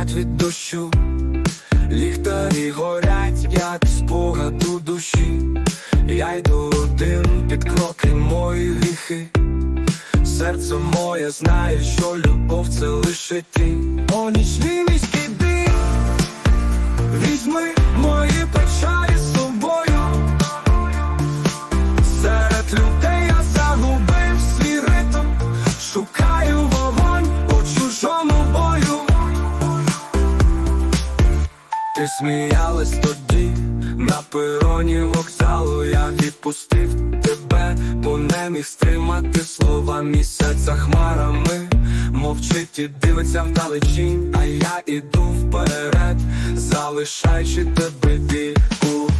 пахнуть від дощу, ліхтарі горять, як спогаду душі. Я йду один під кроки мої гріхи. Серце моє знає, що любов це лише ти. О, нічний міський дим, візьми Ти сміялась тоді на пероні вокзалу, я відпустив тебе, бо не міг стримати слова місяць за хмарами. Мовчить і дивиться вдалечінь, а я іду вперед, залишаючи тебе біку.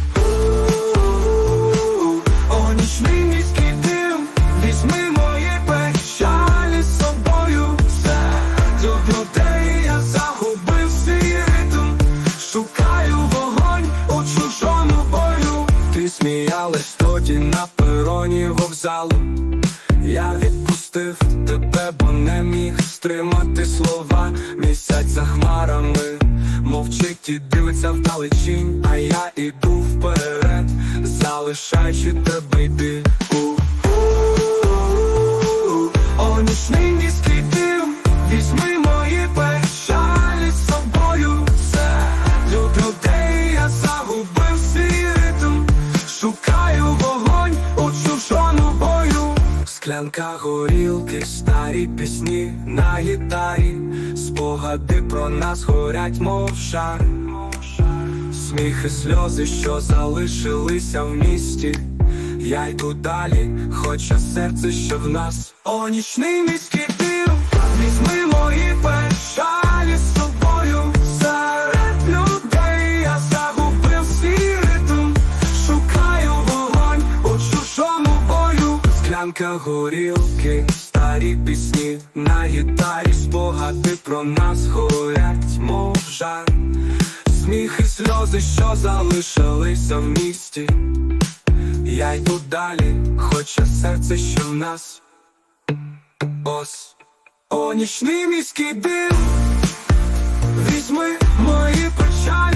О, нічний міський Ти сміялась тоді на пероні вокзалу. Я відпустив тебе, бо не міг стримати слова місяць за хмарами. Мовчить і дивиться вдалечінь, а я іду вперед, залишаючи тебе йди. Склянка горілки, старі пісні на гітарі, спогади про нас горять, мов шар. Сміх і сльози, що залишилися в місті. Я йду далі, хоча серце що в нас. О, нічний міський дим, візьми Склянка горілки, старі пісні на гітарі, спогади про нас горять, мов жар. Сміх і сльози, що залишилися в місті. Я йду далі, хоча серце ще в нас. Ос, о, нічний міський дим, візьми мої печалі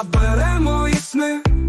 забере і сни.